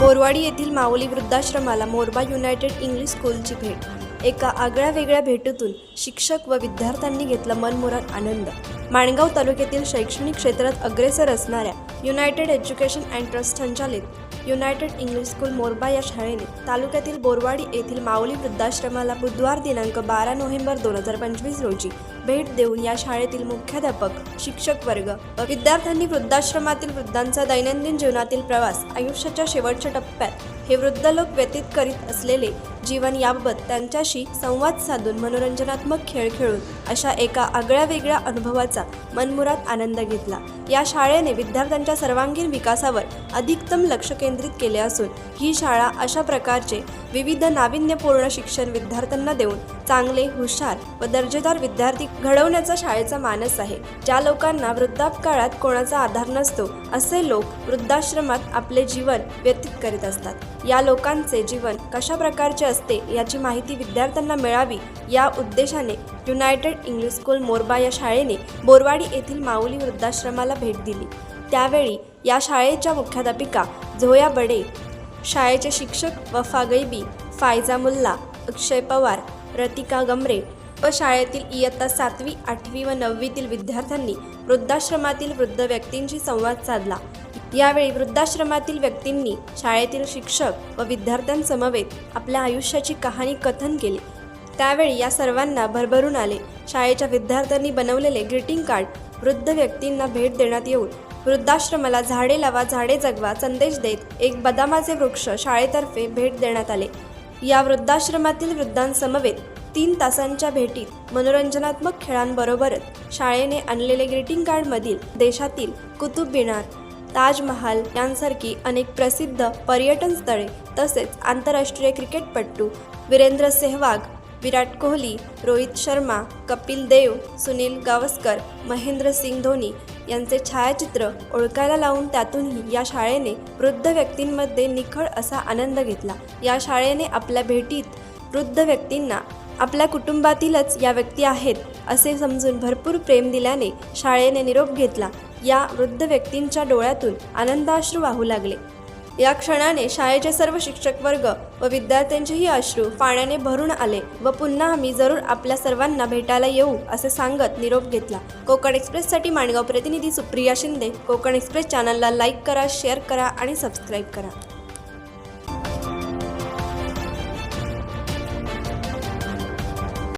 बोरवाडी येथील माऊली वृद्धाश्रमाला Morba united English स्कूलची भेट. एका आगळ्या वेगळ्या भेटीतून शिक्षक व विद्यार्थ्यांनी घेतला मनमुराद आनंद. माणगाव तालुक्यातील शैक्षणिक क्षेत्रात अग्रेसर असणाऱ्या युनायटेड एज्युकेशन अँड ट्रस्ट संचालित युनायटेड इंग्लिश स्कूल मोरबा या शाळेने तालुक्यातील बोरवाडी येथील माऊली वृद्धाश्रमाला बुधवार दिनांक बारा नोव्हेंबर दोन हजार पंचवीस रोजी भेट देऊन या शाळेतील मुख्याध्यापक शिक्षक वर्ग व विद्यार्थ्यांनी वृद्धाश्रमातील वृद्धांचा दैनंदिन जीवनातील प्रवास आयुष्याच्या शेवटच्या टप्प्यात हे वृद्ध लोक व्यतीत करीत असलेले जीवन याबाबत त्यांच्याशी संवाद साधून मनोरंजनात्मक खेळ खेळून अशा एका आगळ्या वेगळ्या अनुभवाचा मनमुरात आनंद घेतला. या शाळेने विद्यार्थ्यांच्या सर्वांगीण विकासावर अधिकतम लक्ष केंद्रित केले असून ही शाळा अशा प्रकारचे विविध नाविन्यपूर्ण शिक्षण विद्यार्थ्यांना देऊन चांगले हुशार व दर्जेदार विद्यार्थी घडवण्याचा शाळेचा मानस आहे. ज्या लोकांना वृद्धापकाळात कोणाचा आधार नसतो असे लोक वृद्धाश्रमात आपले जीवन व्यतीत करीत असतात. या लोकांचे जीवन कशा प्रकारचे असते याची माहिती विद्यार्थ्यांना मिळावी या उद्देशाने युनायटेड इंग्लिश स्कूल मोरबा या शाळेने बोरवाडी येथील माऊली वृद्धाश्रमाला भेट दिली. त्यावेळी या शाळेच्या मुख्याध्यापिका झोया बडे शाळेचे शिक्षक वफा गैबी फायजा मुल्ला अक्षय पवार रतिका गमरे व शाळेतील इयत्ता सातवी आठवी व नववीतील विद्यार्थ्यांनी वृद्धाश्रमातील वृद्ध व्यक्तींशी संवाद साधला. यावेळी वृद्धाश्रमातील व्यक्तींनी शाळेतील शिक्षक व विद्यार्थ्यांसमवेत आपल्या आयुष्याची कहाणी कथन केली. त्यावेळी या सर्वांना भरभरून आले. शाळेच्या विद्यार्थ्यांनी बनवलेले ग्रीटिंग कार्ड वृद्ध व्यक्तींना भेट देण्यात येऊन वृद्धाश्रमाला झाडे लावा झाडे जगवा संदेश देत एक बदामाचे वृक्ष शाळेतर्फे भेट देण्यात आले. या वृद्धाश्रमातील वृद्धांसमवेत तीन तासांच्या भेटीत मनोरंजनात्मक खेळांबरोबरच शाळेने आणलेले ग्रीटिंग कार्डमधील देशातील कुतुब मिनार ताजमहाल यांसारखी अनेक प्रसिद्ध पर्यटन स्थळे तसेच आंतरराष्ट्रीय क्रिकेटपटू वीरेंद्र सेहवाग विराट कोहली रोहित शर्मा कपिल देव सुनील गावस्कर महेंद्र सिंग धोनी यांचे छायाचित्र ओळखायला लावून त्यातूनही या शाळेने वृद्ध व्यक्तींमध्ये निखळ असा आनंद घेतला. या शाळेने आपल्या भेटीत वृद्ध व्यक्तींना आपल्या कुटुंबातीलच या व्यक्ती आहेत असे समजून भरपूर प्रेम दिल्याने शाळेने निरोप घेतला. या वृद्ध व्यक्तींच्या डोळ्यातून आनंदाश्रू वाहू लागले. या क्षणाने शाळेचे सर्व शिक्षक वर्ग व विद्यार्थ्यांचेही अश्रू पाण्याने भरून आले व पुन्हा आम्ही जरूर आपल्या सर्वांना भेटायला येऊ असे सांगत निरोप घेतला. कोकण एक्सप्रेससाठी माणगाव प्रतिनिधी सुप्रिया शिंदे कोकण एक्सप्रेस चॅनलला लाईक करा शेअर करा आणि सबस्क्राईब करा.